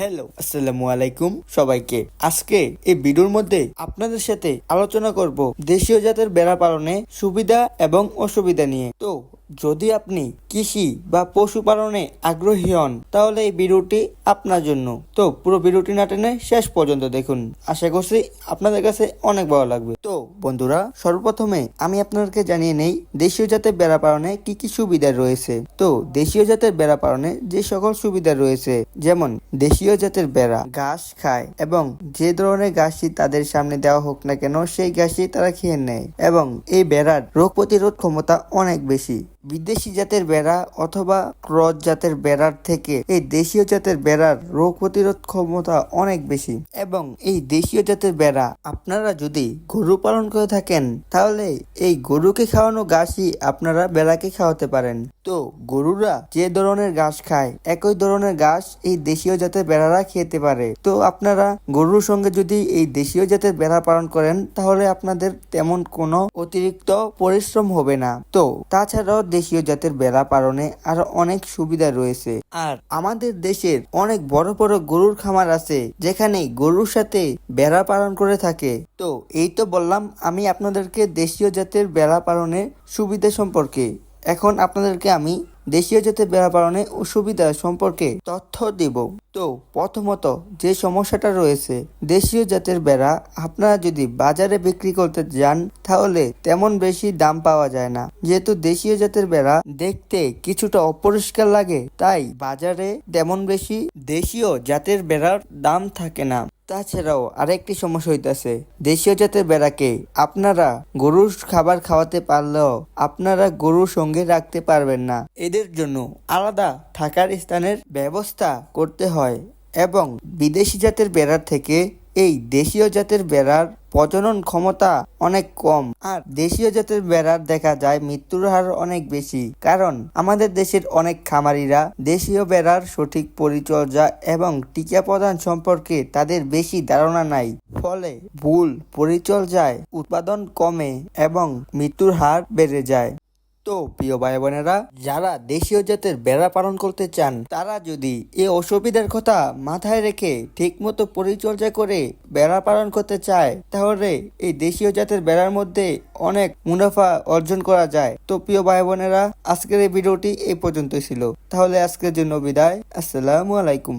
Hello, আসসালামু আলাইকুম সবাইকে। আজকে এই ভিডিওর মধ্যে আপনাদের সাথে আলোচনা করব দেশীয় জাতের বেড়া পালনে সুবিধা এবং অসুবিধা নিয়ে। তো যদি আপনি কৃষি বা পশুপালনে আগ্রহী হন, তাহলে এই ভিডিওটি আপনার জন্য। তো পুরো ভিডিওটি না টেনে শেষ পর্যন্ত দেখুন। আশা করছি আপনাদের কাছে অনেক ভালো লাগবে। তো বন্ধুরা, সর্বপ্রথমে আমি আপনাদেরকে জানিয়ে নেই, দেশীয় জাতের বেড়া পালনে কি কি সুবিধা রয়েছে। তো দেশীয় জাতের বেড়া পালনে যে সকল সুবিধা রয়েছে, যেমন দেশীয় জাতের বেড়া, ঘাস খায় এবং যে ধরনের ঘাসই তাদের সামনে দেওয়া হোক না কেন, সেই ঘাসই তারা খেয়ে নেয় এবং এই বেড়ার রোগ প্রতিরোধ ক্ষমতা অনেক বেশি। বিদেশি জাতের বেড়া অথবা ক্রস জাতের বেড়ার থেকে এই দেশীয় জাতের বেড়ার রোগ প্রতিরোধ ক্ষমতা অনেক বেশি। এবং এই দেশীয় জাতের বেড়া আপনারা যদি গরু পালন করে থাকেন, তাহলে এই গরুকে খাওয়ানো ঘাসই আপনারা বেড়াকে খাওয়াতে পারেন। তো গরুরা যে ধরনের ঘাস খায়, একই ধরনের ঘাস এই দেশীয় জাতের বেড়ারা খেতে পারে। তো আপনারা গরুর সঙ্গে যদি এই দেশীয় জাতের বেড়া পালন করেন, তাহলে আপনাদের তেমন কোনো অতিরিক্ত পরিশ্রম হবে না। তো তাছাড়াও দেশীয় জাতের বেড়া পালনে আরও অনেক সুবিধা রয়েছে। আর আমাদের দেশের অনেক বড় বড় গরুর খামার আছে যেখানে গরুর সাথে বেড়া পালন করে থাকে। তো এই তো বললাম, আমি আপনাদেরকে দেশীয় জাতের বেড়া পালনের সুবিধা সম্পর্কে। এখন আপনাদেরকে আমি দেশীয় জাতের বেড়া পালনে সুবিধা সম্পর্কে তথ্য দিব। তো, প্রথমত যে সমস্যাটা রয়েছে, দেশীয় জাতের বেড়া আপনারা যদি বাজারে বিক্রি করতে যান, তাহলে তেমন বেশি দাম পাওয়া যায় না। যেহেতু দেশীয় জাতের বেড়া দেখতে কিছুটা অপরিষ্কার লাগে, তাই বাজারে তেমন বেশি দেশীয় জাতের বেড়ার দাম থাকে না। তাছাড়াও আরেকটি সমস্যা হইতেছে। দেশীয় জাতের বেড়াকে আপনারা গরুর খাবার খাওয়াতে পারলেও আপনারা গরুর সঙ্গে রাখতে পারবেন না। এদের জন্য আলাদা থাকার স্থানের ব্যবস্থা করতে হয় এবং বিদেশি জাতের বেড়ার থেকে এই দেশীয় জাতের বেড়ার প্রজনন ক্ষমতা অনেক কম। আর দেশীয় জাতের বেড়ার দেখা যায় মৃত্যুর হার অনেক বেশি। কারণ আমাদের দেশের অনেক খামারিরা দেশীয় বেড়ার সঠিক পরিচর্যা এবং টিকা প্রদান সম্পর্কে তাদের বেশি ধারণা নাই। ফলে ভুল পরিচর্যায় উৎপাদন কমে এবং মৃত্যুর হার বেড়ে যায়। তো প্রিয় ভাই বোনেরা যারা দেশীয় জাতের বেড়া পালন করতে চান, তারা যদি এ অসুবিধার কথা মাথায় রেখে ঠিকমতো পরিচর্যা করে বেড়া পালন করতে চায়, তাহলে এই দেশীয় জাতের বেড়ার মধ্যে অনেক মুনাফা অর্জন করা যায়। তো প্রিয় ভাই বোনেরা আজকের এই ভিডিওটি এই পর্যন্ত ছিল। তাহলে আজকের জন্য বিদায়। আসসালামু আলাইকুম।